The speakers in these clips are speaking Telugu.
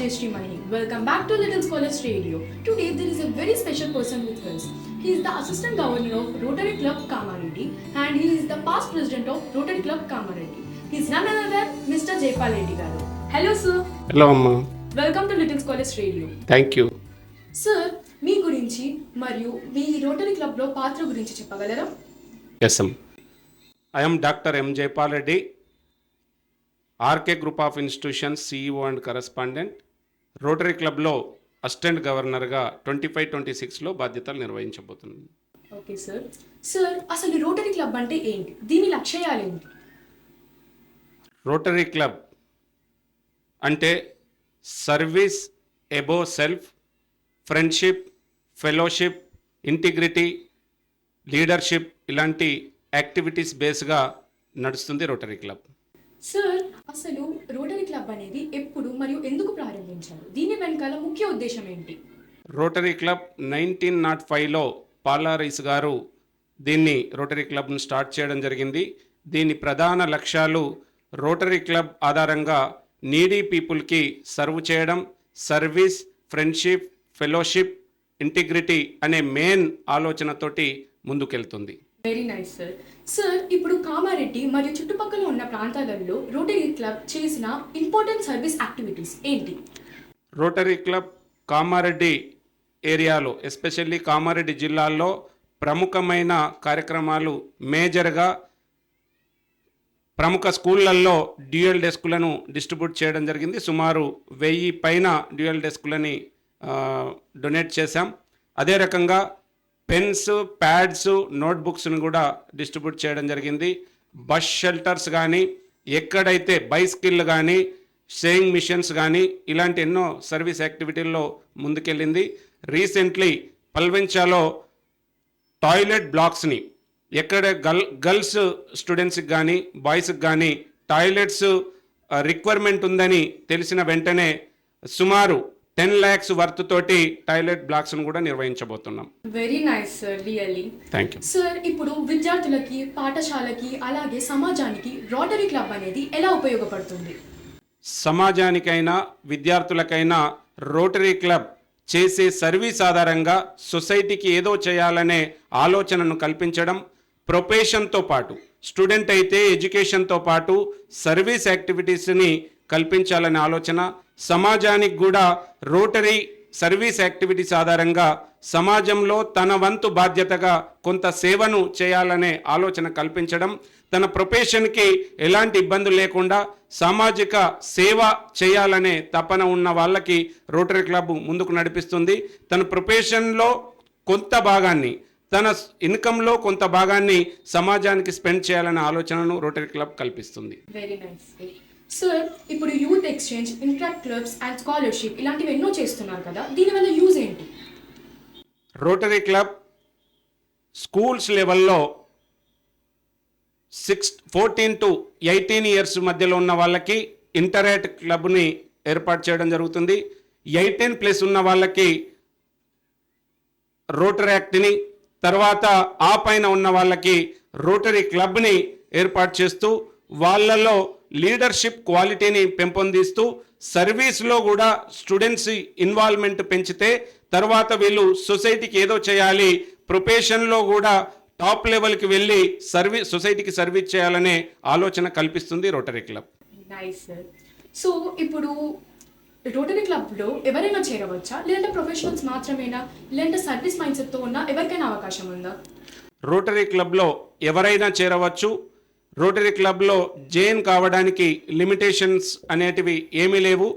Jayashree Mahi. Welcome back to Little Scholars Radio. Today there is a very special person with us. He is the Assistant Governor of Rotary Club Kamareddy and he is the past President of Rotary Club Kamareddy. He is none other Mr. Jaypal Reddy Garu. Hello sir. Hello అమ్మా Welcome to Little Scholars Radio. Thank you sir మీ గురించి మరియు మీ రోటరీ క్లబ్లో పాత్ర గురించి చెప్పగలరా yes ma'am I'm doctor M Jaipal Reddy RK group of institutions CEO and correspondent rotary క్లబ్లో అసిస్టెంట్ గవర్నర్గా ట్వంటీ ఫైవ్ ట్వంటీ సిక్స్లో బాధ్యతలు నిర్వహించబోతున్నాను. Okay sir. సార్ అసలు రోటరీ క్లబ్ అంటే ఏంటి? దీని లక్ష్యాలు ఏంటి? రోటరీ క్లబ్ అంటే service above self friendship fellowship integrity leadership ఇలాంటి యాక్టివిటీస్ బేస్గా నడుస్తుంది రోటరీ క్లబ్. సార్ అసలు రోటరీ క్లబ్ అనేది ఎప్పుడు మరియు ఎందుకు ప్రారంభించారు? దీని వెనకాల ముఖ్య ఉద్దేశం ఏంటి? రోటరీ క్లబ్ నైన్టీన్ నాట్ ఫైవ్లో పాలారైస్ గారు దీన్ని రోటరీ క్లబ్ను స్టార్ట్ చేయడం జరిగింది. దీని ప్రధాన లక్ష్యాలు రోటరీ క్లబ్ ఆధారంగా నీడీ పీపుల్కి సర్వ్ చేయడం సర్వీస్ ఫ్రెండ్షిప్ ఫెలోషిప్ ఇంటిగ్రిటీ అనే మెయిన్ ఆలోచనతోటి ముందుకెళ్తుంది. వెరీ నైస్ సార్ సార్ ఇప్పుడు కామారెడ్డి మరియు చుట్టుపక్కల ఉన్న ప్రాంతాలలో రోటరీ క్లబ్ చేసిన ఇంపార్టెంట్ సర్వీస్ యాక్టివిటీస్ ఏంటి? రోటరీ క్లబ్ కామారెడ్డి ఏరియాలో ఎస్పెషల్లీ కామారెడ్డి జిల్లాల్లో ప్రముఖమైన కార్యక్రమాలు మేజర్గా ప్రముఖ స్కూళ్ళల్లో డ్యూయల్ డెస్కులను డిస్ట్రిబ్యూట్ చేయడం జరిగింది. సుమారు వెయ్యి పైన డ్యూయల్ డెస్కులని డొనేట్ చేశాం. అదే రకంగా పెన్స్ ప్యాడ్స్ నోట్బుక్స్ను కూడా డిస్ట్రిబ్యూట్ చేయడం జరిగింది. బస్ షెల్టర్స్ కానీ ఎక్కడైతే బైస్కిల్ కానీ సేయింగ్ మిషన్స్ కానీ ఇలాంటి ఎన్నో సర్వీస్ యాక్టివిటీల్లో ముందుకెళ్ళింది. రీసెంట్లీ పల్వెంచాలో టాయిలెట్ బ్లాక్స్ని ఎక్కడ గల్ గర్ల్స్ స్టూడెంట్స్కి కానీ బాయ్స్కి కానీ టాయిలెట్స్ రిక్వైర్మెంట్ ఉందని తెలిసిన వెంటనే సుమారు టెన్ ల్యాక్స్ వర్త్ తోటి టాయిలెట్ బ్లాక్స్ను కూడా నిర్వహించబోతున్నాం. Very nice sir really thank you sir ఇప్పుడు విద్యార్థులకి పాఠశాలకి అలాగే సమాజానికి రోటరీ క్లబ్ అనేది ఎలా ఉపయోగపడుతుంది? సమాజానికైనా విద్యార్థులకైనా రోటరీ క్లబ్ చేసే సర్వీస్ ఆధారంగా సొసైటీకి ఏదో చేయాలనే ఆలోచనను కల్పించడం ప్రొఫెషన్తో పాటు స్టూడెంట్ అయితే ఎడ్యుకేషన్తో పాటు సర్వీస్ యాక్టివిటీస్ని కల్పించాలనే ఆలోచన సమాజానికి కూడా రోటరీ సర్వీస్ యాక్టివిటీస్ ఆధారంగా సమాజంలో తన వంతు బాధ్యతగా కొంత సేవను చేయాలనే ఆలోచన కల్పించడం తన ప్రొఫెషన్కి ఎలాంటి ఇబ్బందులు లేకుండా సామాజిక సేవ చేయాలనే తపన ఉన్న వాళ్ళకి రోటరీ క్లబ్ ముందుకు నడిపిస్తుంది. తన ప్రొఫెషన్లో కొంత భాగాన్ని తన ఇన్కంలో కొంత భాగాన్ని సమాజానికి స్పెండ్ చేయాలనే ఆలోచనను రోటరీ క్లబ్ కల్పిస్తుంది. వెరీ నైస్ సార్ ఇప్పుడు youth exchange interact clubs and scholarship ఇలాంటివి ఎన్నో చేస్తున్నారు కదా దీనివల్ల యూజ్ ఏంటి? రోటరీ క్లబ్ స్కూల్స్ లెవెల్లో six fourteen to eighteen years మధ్యలో ఉన్న వాళ్ళకి ఇంటరాక్ట్ క్లబ్ని ఏర్పాటు చేయడం జరుగుతుంది. ఎయిటీన్ ప్లస్ ఉన్న వాళ్ళకి రోటరీ యాక్ట్ని తర్వాత ఆ పైన ఉన్న వాళ్ళకి రోటరీ క్లబ్ని ఏర్పాటు చేస్తూ వాళ్ళలో లీడర్షిప్ క్వాలిటీని పెంపొందిస్తూ సర్వీస్లో కూడా స్టూడెంట్స్ ఇన్వాల్వ్మెంట్ పెంచితే తర్వాత వీళ్ళు సొసైటీకి ఏదో చేయాలి ప్రొఫెషన్లో కూడా టాప్ లెవెల్కి వెళ్ళి సర్వీస్ సొసైటీకి సర్వీస్ చేయాలనే ఆలోచన కల్పిస్తుంది రోటరీ క్లబ్. సో ఇప్పుడు రోటరీ క్లబ్లో ఎవరైనా చేరవచ్చా? లేదంటే ప్రొఫెషనల్స్ మాత్రమేనా? లేదంటే సర్వీస్ మైండ్ సెట్తో ఉన్న ఎవరికైనా అవకాశం ఉందా? రోటరీ క్లబ్లో ఎవరైనా చేరవచ్చు రోటరీ క్లబ్లో జైన్ కావడానికి లిమిటేషన్స్ అనేటివి ఏమీ లేవు.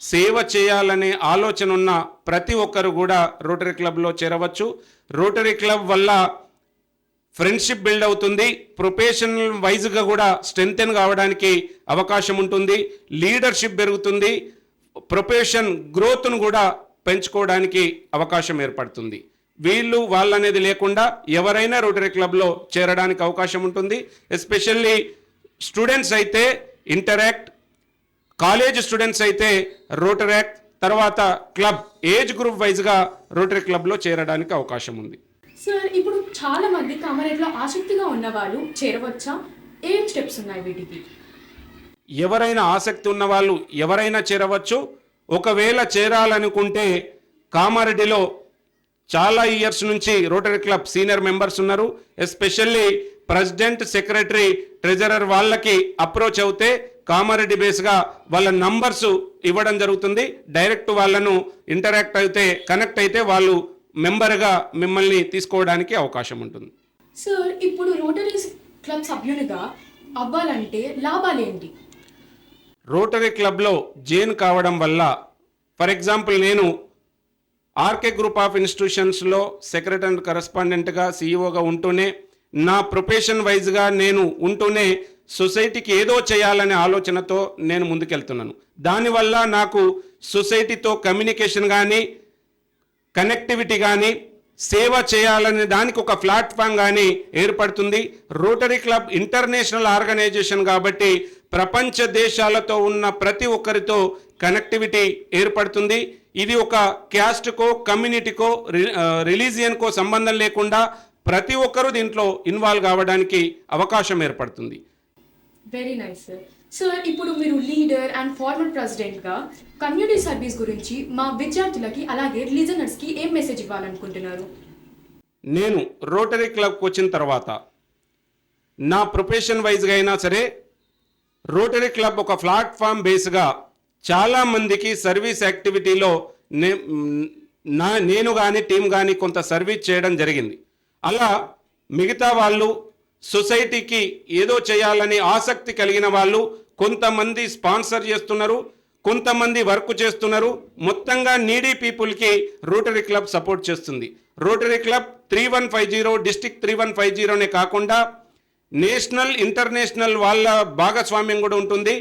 సేవ చేయాలనే ఆలోచన ఉన్న ప్రతి ఒక్కరు కూడా రోటరీ క్లబ్లో చేరవచ్చు. రోటరీ క్లబ్ వల్ల ఫ్రెండ్షిప్ బిల్డ్ అవుతుంది. ప్రొఫెషనల్ వైజ్గా కూడా స్ట్రెంగ్తెన్ కావడానికి అవకాశం ఉంటుంది. లీడర్షిప్ పెరుగుతుంది. ప్రొఫెషన్ గ్రోత్ను కూడా పెంచుకోవడానికి అవకాశం ఏర్పడుతుంది. వీళ్ళు వాళ్ళనేది లేకుండా ఎవరైనా రోటరీ క్లబ్లో చేరడానికి అవకాశం ఉంటుంది. ఎస్పెషల్లీ స్టూడెంట్స్ అయితే ఇంటరాక్ట్ కాలేజ్ స్టూడెంట్స్ అయితే రోటరాక్ట్ తర్వాత క్లబ్ ఏజ్ గ్రూప్ వైజ్గా రోటరీ క్లబ్లో చేరడానికి అవకాశం ఉంది. సార్ ఇప్పుడు చాలా మంది కామారెడ్డిలో ఆసక్తిగా ఉన్న వాళ్ళు చేరవచ్చా? ఏం స్టెప్స్ ఉన్నాయి వీటికి? ఎవరైనా ఆసక్తి ఉన్న వాళ్ళు ఎవరైనా చేరవచ్చు. ఒకవేళ చేరాలనుకుంటే కామారెడ్డిలో చాలా ఇయర్స్ నుంచి రోటరీ క్లబ్ సీనియర్ మెంబర్స్ ఉన్నారు. ఎస్పెషల్లీ ప్రెసిడెంట్ సెక్రటరీ ట్రెజరర్ వాళ్ళకి అప్రోచ్ అవుతే కామారెడ్డి బేస్గా వాళ్ళ నంబర్స్ ఇవ్వడం జరుగుతుంది. డైరెక్ట్ వాళ్ళను ఇంటరాక్ట్ అయితే కనెక్ట్ అయితే వాళ్ళు మెంబర్గా మిమ్మల్ని తీసుకోవడానికి అవకాశం ఉంటుంది. సార్ ఇప్పుడు రోటరీ క్లబ్ సభ్యునిగా అవ్వాలంటే లాభాలేంటి రోటరీ క్లబ్లో జైన్ కావడం వల్ల ఫర్ ఎగ్జాంపుల్ నేను ఆర్కే గ్రూప్ ఆఫ్ ఇన్స్టిట్యూషన్స్లో సెక్రటరీ అండ్ కరస్పాండెంట్గా సీఈఓగా ఉంటూనే నా ప్రొఫెషన్ వైజ్గా నేను ఉంటూనే సొసైటీకి ఏదో చేయాలనే ఆలోచనతో నేను ముందుకెళ్తున్నాను. దానివల్ల నాకు సొసైటీతో కమ్యూనికేషన్ కానీ కనెక్టివిటీ కానీ సేవ చేయాలనే దానికి ఒక ప్లాట్ఫామ్ కానీ ఏర్పడుతుంది. రోటరీ క్లబ్ ఇంటర్నేషనల్ ఆర్గనైజేషన్ కాబట్టి ప్రపంచ దేశాలతో ఉన్న ప్రతి ఒక్కరితో కనెక్టివిటీ ఏర్పడుతుంది. ఇది ఒక క్యాస్ట్కో కమ్యూనిటీకో రిలీజియన్కో సంబంధం లేకుండా ప్రతి ఒక్కరూ దీంట్లో ఇన్వాల్వ్ కావడానికి అవకాశం ఏర్పడుతుంది. వెరీ నైస్ సార్ ఇప్పుడు మీరు లీడర్ అండ్ ఫార్మర్ ప్రెసిడెంట్గా కమ్యూనిటీ సర్వీస్ గురించి మా విద్యార్థులకి అలాగే లిజనర్స్కి ఏం మెసేజ్ ఇవ్వాలనుకుంటున్నారు? నేను రోటరీ క్లబ్కి వచ్చిన తర్వాత నా ప్రొఫెషన్ వైజ్గా అయినా సరే రోటరీ క్లబ్ ఒక ప్లాట్ఫామ్ బేస్గా చాలామందికి సర్వీస్ యాక్టివిటీలో నే నా నేను కానీ టీం కానీ కొంత సర్వీస్ చేయడం జరిగింది. అలా మిగతా వాళ్ళు సొసైటీకి ఏదో చేయాలని ఆసక్తి కలిగిన వాళ్ళు కొంతమంది స్పాన్సర్ చేస్తున్నారు కొంతమంది వర్క్ చేస్తున్నారు. మొత్తంగా నీడీ పీపుల్కి రోటరీ క్లబ్ సపోర్ట్ చేస్తుంది. Rotary club three one five zero district three one five జీరోనే కాకుండా నేషనల్ ఇంటర్నేషనల్ వాళ్ళ భాగస్వామ్యం కూడా ఉంటుంది.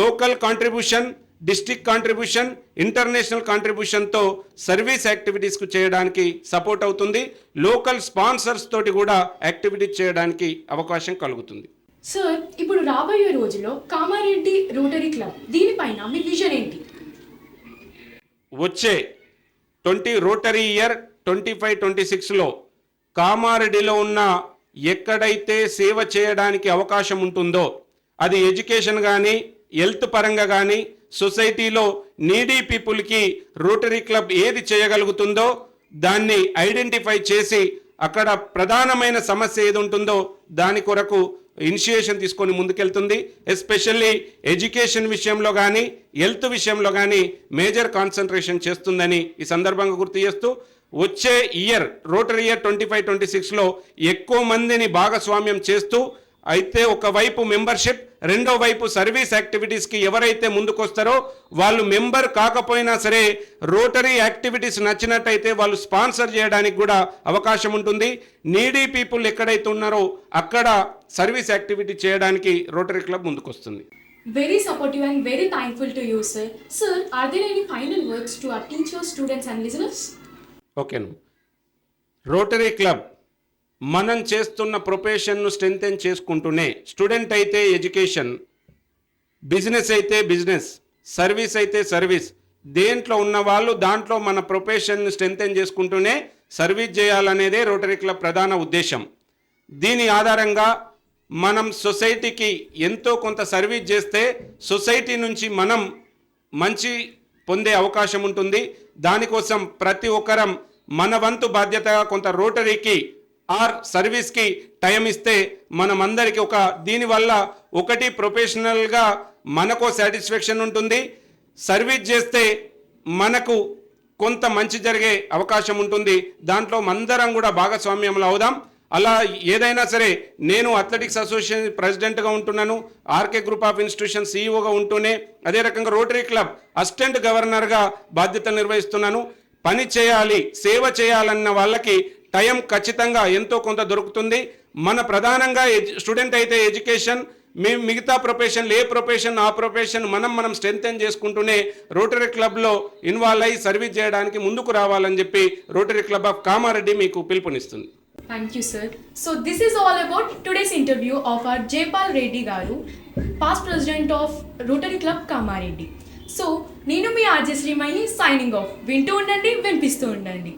Local contribution district contribution international కాంట్రిబ్యూషన్తో service యాక్టివిటీస్కు చేయడానికి సపోర్ట్ అవుతుంది. లోకల్ స్పాన్సర్స్ తోటి కూడా యాక్టివిటీస్ చేయడానికి అవకాశం కలుగుతుంది. సార్ ఇప్పుడు రాబోయే రోజుల్లో కామారెడ్డి రోటరీ క్లబ్ దీనిపైన మీ విజన్ ఏంటి? వచ్చే twenty rotary year twenty five twenty సిక్స్లో కామారెడ్డిలో ఉన్న ఎక్కడైతే సేవ చేయడానికి అవకాశం ఉంటుందో అది ఎడ్యుకేషన్ కానీ హెల్త్ పరంగా కానీ సొసైటీలో నీడీ పీపుల్కి రోటరీ క్లబ్ ఏది చేయగలుగుతుందో దాన్ని ఐడెంటిఫై చేసి అక్కడ ప్రధానమైన సమస్య ఏది ఉంటుందో దాని కొరకు ఇనిషియేషన్ తీసుకొని ముందుకెళ్తుంది. ఎస్పెషల్లీ ఎడ్యుకేషన్ విషయంలో కానీ హెల్త్ విషయంలో కానీ మేజర్ కాన్సన్ట్రేషన్ చేస్తుందని ఈ సందర్భంగా గుర్తు చేస్తూ వచ్చే year rotary year twenty five twenty సిక్స్లో ఎక్కువ మందిని భాగస్వామ్యం చేస్తూ అయితే ఒకవైపు మెంబర్షిప్ రెండో వైపు సర్వీస్ యాక్టివిటీస్కి ఎవరైతే ముందుకొస్తారో వాళ్ళు మెంబర్ కాకపోయినా సరే రోటరీ యాక్టివిటీస్ నచ్చినట్టయితే వాళ్ళు స్పాన్సర్ చేయడానికి కూడా అవకాశం ఉంటుంది నీడీ పీపుల్ ఎక్కడైతే ఉన్నారో అక్కడ సర్వీస్ యాక్టివిటీ చేయడానికి రోటరీ క్లబ్ ముందుకొస్తుంది Very supportive and very thankful to you, sir. Sir, are there any final words to our teachers, students, and listeners? ఓకేను రోటరీ క్లబ్ మనం చేస్తున్న ప్రొఫెషన్ను స్ట్రెంగ్తెన్ చేసుకుంటూనే స్టూడెంట్ అయితే ఎడ్యుకేషన్ బిజినెస్ అయితే బిజినెస్ సర్వీస్ అయితే సర్వీస్. దేంట్లో ఉన్న వాళ్ళు దాంట్లో మన ప్రొఫెషన్ను స్ట్రెంగ్తెన్ చేసుకుంటూనే సర్వీస్ చేయాలనేదే రోటరీ క్లబ్ ప్రధాన ఉద్దేశం. దీని ఆధారంగా మనం సొసైటీకి ఎంతో కొంత సర్వీస్ చేస్తే సొసైటీ నుంచి మనం మంచి పొందే అవకాశం ఉంటుంది. దానికోసం ప్రతి ఒక్కరం మన వంతు బాధ్యతగా కొంత రోటరీకి ఆర్ సర్వీస్కి టైం ఇస్తే మనమందరికి ఒక దీనివల్ల ఒకటి ప్రొఫెషనల్గా మనకో సాటిస్ఫాక్షన్ ఉంటుంది. సర్వీస్ చేస్తే మనకు కొంత మంచి జరిగే అవకాశం ఉంటుంది. దాంట్లో మందరం కూడా భాగస్వామ్యంలో అవుదాం. అలా ఏదైనా సరే నేను అథ్లెటిక్స్ అసోసియేషన్ ప్రెసిడెంట్గా ఉంటున్నాను. ఆర్కే గ్రూప్ ఆఫ్ ఇన్స్టిట్యూషన్ సీఈఓగా ఉంటూనే అదే రకంగా రోటరీ క్లబ్ అసిస్టెంట్ గవర్నర్గా బాధ్యతలు నిర్వహిస్తున్నాను. పని చేయాలి సేవ చేయాలన్న వాళ్ళకి టైం ఖచ్చితంగా ఎంతో కొంత దొరుకుతుంది. మన ప్రధానంగా స్టూడెంట్ అయితే ఎడ్యుకేషన్ మీ మిగతా ప్రొఫెషన్ ఏ ప్రొఫెషన్ ఆ ప్రొఫెషన్ మనం మనం స్ట్రెంగ్తెన్ చేసుకుంటూనే రోటరీ క్లబ్లో ఇన్వాల్వ్ అయ్యి సర్వీస్ చేయడానికి ముందుకు రావాలని చెప్పి రోటరీ క్లబ్ ఆఫ్ కామారెడ్డి మీకు పిలుపునిస్తుంది. Thank you sir so this is all about today's interview of R Jaipal Reddy garu past president of rotary club Kamareddy so నేను మీ ఆర్జే శ్రీమణి సైనింగ్ ఆఫ్ వింటూ ఉండండి వినిపిస్తూ ఉండండి.